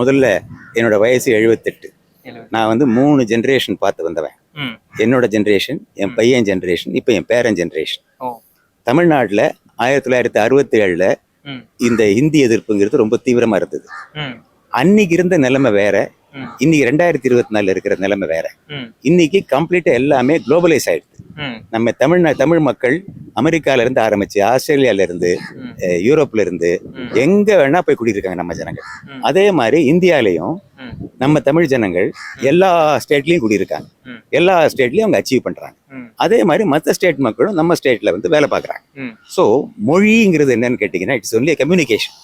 முதல்ல என்னோட வயசு எழுபத்தெட்டு. எழுபது. நான் வந்து மூணு ஜென்ரேஷன் பார்த்து வந்தவன். என்னோட ஜென்ரேஷன் என் பையன் ஜென்ரேஷன் இப்போ என் பேரன் ஜென்ரேஷன் தமிழ்நாட்டில் ஆயிரத்தி தொள்ளாயிரத்தி அறுபத்தி ஏழில் இந்த ஹிந்தி எதிர்ப்புங்கிறது ரொம்ப தீவிரமாக இருந்தது. அன்னைக்கு இருந்த நிலைமை வேற. இன்னைக்கு ரெண்டாயிரத்தி இருபத்தி நாலில் இருக்கிற நிலைமை வேற. இன்னைக்கு கம்ப்ளீட்டாக எல்லாமே குளோபலைஸ் ஆயிடுது. நம்ம தமிழ்நா தமிழ் மக்கள் அமெரிக்கால இருந்து ஆரம்பிச்சு ஆஸ்திரேலியால இருந்து யூரோப்ல இருந்து. எங்க வேணா போய் குடியிருக்காங்க நம்ம ஜனங்கள். அதே மாதிரி இந்தியாலயும். நம்ம தமிழ் ஜனங்கள் எல்லா ஸ்டேட்லயும் குடியிருக்காங்க. எல்லா ஸ்டேட்லயும் அவங்க அச்சீவ் பண்றாங்க. அதே மாதிரி மற்ற ஸ்டேட் மக்களும் நம்ம ஸ்டேட்ல வந்து வேலை பார்க்குறாங்க. ஸோ மொழிங்கிறது என்னன்னு கேட்டிங்கன்னா இட்ஸ் ஒன்லி கம்யூனிகேஷன்.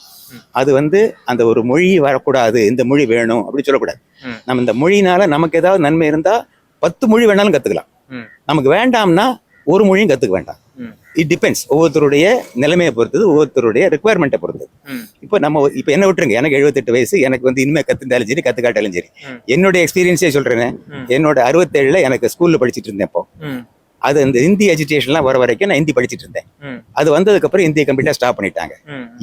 அது வந்து அந்த ஒரு மொழி வரக்கூடாது இந்த மொழி வேணும் அப்படின்னு சொல்லக்கூடாது. நம்ம இந்த மொழினால நமக்கு ஏதாவது நன்மை இருந்தா பத்து மொழி வேணாலும் கத்துக்கலாம். நமக்கு வேண்டாம்னா ஒரு மொழியும் கத்துக்க வேண்டாம். இட் டிபெண்ட்ஸ் ஒவ்வொருத்தருடைய நிலைமையை பொறுத்தது ஒவ்வொருத்தருடைய ரெக்குவயர்மெண்ட்டை பொறுத்தது. இப்போ நம்ம இப்போ என்ன விட்டுருங்க எனக்கு எழுபத்தெட்டு வயசு எனக்கு வந்து இனிமே கத்துட்டாலும் சரி கத்துக்காட்டாலும் சரி. என்னுடைய எக்ஸ்பீரியன்ஸே சொல்றேன் ம். என்னோட அறுபத்தேழுல எனக்கு ஸ்கூல்ல படிச்சிட்டு இருந்தேன் இப்போ. அது அந்த ஹிந்தி எஜுகேஷன்லாம் வர வரைக்கும் நான் ஹிந்தி படிச்சிட்டு இருந்தேன். அது வந்ததுக்கப்புறம் ஹிந்தியை கம்ப்ளீட்டாக ஸ்டாப் பண்ணிட்டாங்க.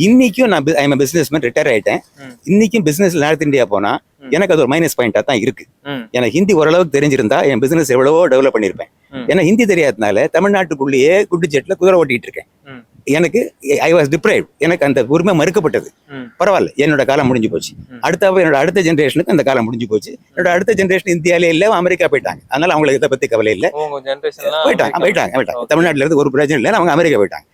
இன்னைக்கும் நான் ஐம் பிசினஸ் மேன் ரிட்டையர் ஆயிட்டேன். இன்னைக்கும் பிசினஸ் நார்த் இந்தியா போனா. எனக்கு அது ஒரு மைனஸ் பாயிண்டா தான் இருக்கு. எனக்கு ஹிந்தி ஓரளவுக்கு தெரிஞ்சிருந்தா என் பிசினஸ் எவ்வளவோ டெவலப் பண்ணியிருப்பேன் ம். ஏன்னா ஹிந்தி தெரியாதனால தமிழ்நாட்டுக்குள்ளேயே குட்டு ஜெட்ல குதிரை ஓட்டிட்டு இருக்கேன். எனக்கு ஐ வாஸ் டிப்ரைவ் எனக்கு அந்த உரிமை மறுக்கப்பட்டது. பரவாயில்ல என்னோட காலம் முடிஞ்சு போச்சு. அடுத்த என்னோட அடுத்த ஜென்ரேஷனுக்கு அந்த காலம் முடிஞ்சு போச்சு. என்னோட அடுத்த ஜென்ரேஷன் இந்தியாலே இல்ல அமெரிக்கா போயிட்டாங்க. அதனால அவங்களுக்கு இதை பத்தி கவலை இல்லை. போயிட்டாங்க போயிட்டாங்க. போயிட்டாங்க தமிழ்நாட்டுல இருந்து ஒரு பிரச்சனை இல்லை அவங்க அமெரிக்கா போயிட்டாங்க.